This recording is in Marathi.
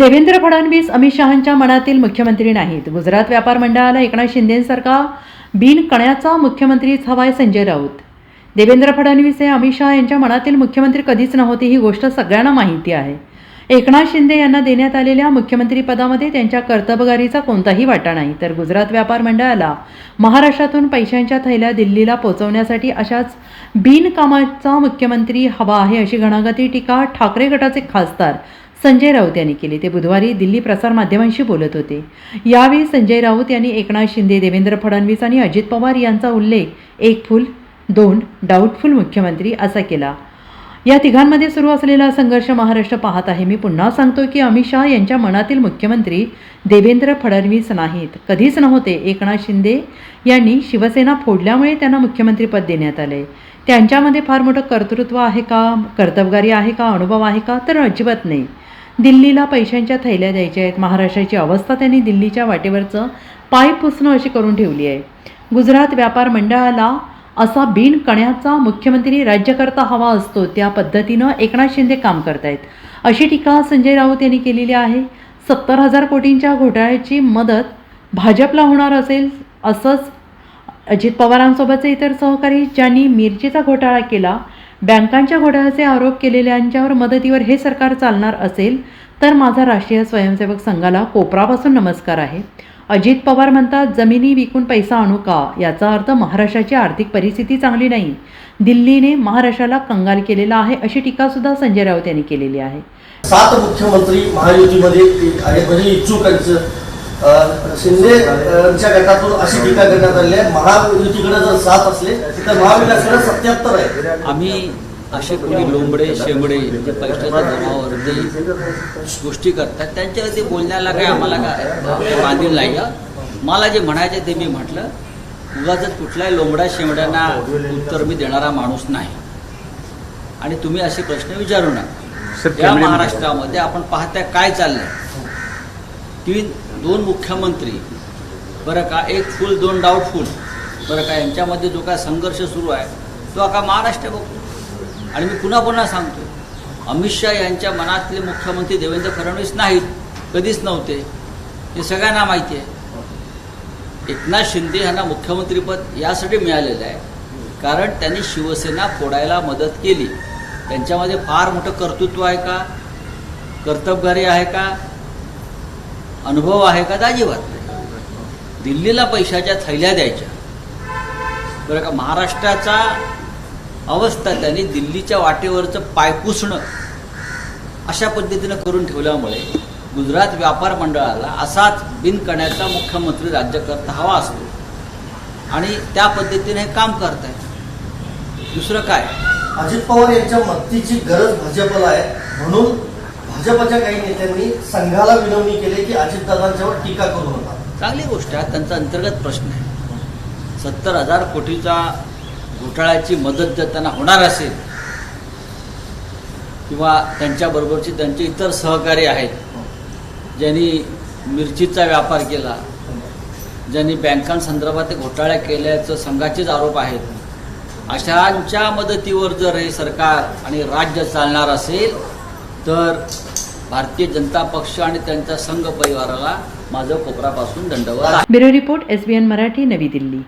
देवेंद्र फडणवीस अमित शहांच्या मनातील मुख्यमंत्री नाहीत. गुजरात व्यापार मंडळाला एकनाथ शिंदेसारखा बिनकण्याचा मुख्यमंत्रीच हवाय संजय राऊत. देवेंद्र फडणवीस हे अमित शहा यांच्या मनातील मुख्यमंत्री कधीच नव्हते ही गोष्ट सगळ्यांना माहिती आहे. एकनाथ शिंदे यांना देण्यात आलेल्या मुख्यमंत्रीपदामध्ये त्यांच्या कर्तबगारीचा कोणताही वाटा नाही. तर गुजरात व्यापार मंडळाला महाराष्ट्रातून पैशांच्या थैल्या दिल्लीला पोहोचवण्यासाठी अशाच बिनकामाचा मुख्यमंत्री हवा आहे अशी घणाघाती टीका ठाकरे गटाचे खासदार संजय राऊत यांनी केली. ते बुधवारी दिल्ली प्रसारमाध्यमांशी बोलत होते. यावेळी संजय राऊत यांनी एकनाथ शिंदे देवेंद्र फडणवीस आणि अजित पवार यांचा उल्लेख एक फुल दोन डाऊटफुल मुख्यमंत्री असा केला. या तिघांमध्ये सुरू असलेला संघर्ष महाराष्ट्र पाहत आहे. मी पुन्हा सांगतो की अमित शहा यांच्या मनातील मुख्यमंत्री देवेंद्र फडणवीस नाहीत. कधीच नव्हते. एकनाथ शिंदे यांनी शिवसेना फोडल्यामुळे त्यांना मुख्यमंत्रीपद देण्यात आले. त्यांच्यामध्ये फार मोठं कर्तृत्व आहे का? कर्तबगारी आहे का? अनुभव आहे का? तर अजिबात नाही. दिल्लीला पैशांच्या थैल्या द्यायच्या आहेत. महाराष्ट्राची अवस्था त्यांनी दिल्लीच्या वाटेवरचं पाय पुसणं अशी करून ठेवली आहे. गुजरात व्यापार मंडळाला असा बिन कण्याचा मुख्यमंत्री राज्यकर्ता हवा असतो त्या पद्धतीनं एकनाथ शिंदे काम करतायत. अशी टीका संजय राऊत यांनी केलेली आहे. सत्तर हजार कोटींच्या घोटाळ्याची मदत भाजपला होणार असेल असंच अजित पवारांसोबतचे इतर सहकारी ज्यांनी मिरचीचा घोटाळा केला बँकांच्या घोटाळ्याचे आरोप केलेल्यांच्यावर मदतीवर हे सरकार चालणार असेल तर माझा राष्ट्रीय स्वयंसेवक संघाला कोपरापासून नमस्कार आहे. अजित पवार म्हणतात जमिनी विकून पैसा आणू का? याचा अर्थ महाराष्ट्राची आर्थिक परिस्थिती चांगली नाही. दिल्लीने महाराष्ट्राला कंगाल केलेला आहे अशी टीकासुद्धा संजय राऊत यांनी केलेली आहे. सात मुख्यमंत्री महायुतीमध्ये शिंदे अं, च्या गटातून अशी टीका करण्यात आली आहे. महायुतीकडे जर सात असले तर महाविकासकडे सत्याहत्तर आहे. आम्ही असे कोणी लोंबडे शेंबडे जे पैशाच्या जमावावरती गोष्टी करतात त्यांच्यावरती बोलण्याला काय आम्हाला काय बांधील नाही. हं. मला जे म्हणायचे ते मी म्हटलं उगाच कुठल्याही लोंबड्या शेंबड्यांना उत्तर मी देणारा माणूस नाही. आणि तुम्ही असे प्रश्न विचारू नका. या महाराष्ट्रामध्ये आपण पाहत्या काय चाललंय. तीन दोन मुख्यमंत्री बरं का एक फुल दोन डाऊटफुल बरं का यांच्यामध्ये जो काय संघर्ष सुरू आहे तो आता महाराष्ट्र बघतो. आणि मी पुन्हा पुन्हा सांगतो अमित शहा यांच्या मनातले मुख्यमंत्री देवेंद्र फडणवीस नाहीत कधीच नव्हते. हे सगळ्यांना माहिती आहे. एकनाथ शिंदे यांना मुख्यमंत्रीपद यासाठी मिळालेलं आहे कारण त्यांनी शिवसेना फोडायला मदत केली. त्यांच्यामध्ये फार मोठं कर्तृत्व आहे का? कर्तबगारी आहे का? अनुभव आहे का तर अजिबात नाही दिल्लीला पैशाच्या थैल्या द्यायच्या. बरं का महाराष्ट्राचा अवस्था त्यांनी दिल्लीच्या वाटेवरचं पायपुसणं अशा पद्धतीनं करून ठेवल्यामुळे गुजरात व्यापार मंडळाला असाच बिनकण्याचा मुख्यमंत्री राज्यकर्ता हवा असतो. आणि त्या पद्धतीने हे काम करतायत. दुसरं काय? अजित पवार यांच्या मदतीची गरज भाजपला आहे. म्हणून भाजपच्या काही नेत्यांनी संघाला विनवणी केली की अजितदादांच्यावर टीका करू नका. चांगली गोष्ट आहे त्यांचा अंतर्गत प्रश्न आहे. सत्तर हजार कोटीचा घोटाळ्याची मदत जर त्यांना होणार असेल किंवा त्यांच्याबरोबरचे त्यांचे इतर सहकारी आहेत ज्यांनी मिरचीचा व्यापार केला ज्यांनी बँकांसंदर्भात ते घोटाळ्या केल्याचं संघाचेच आरोप आहेत अशांच्या मदतीवर जर हे सरकार आणि राज्य चालणार असेल तर भारतीय जनता पक्ष आणि त्यांच्या संघ परिवाराला माझं कोपरापासून दंडवत bureau report S B N Marathi Navi Delhi.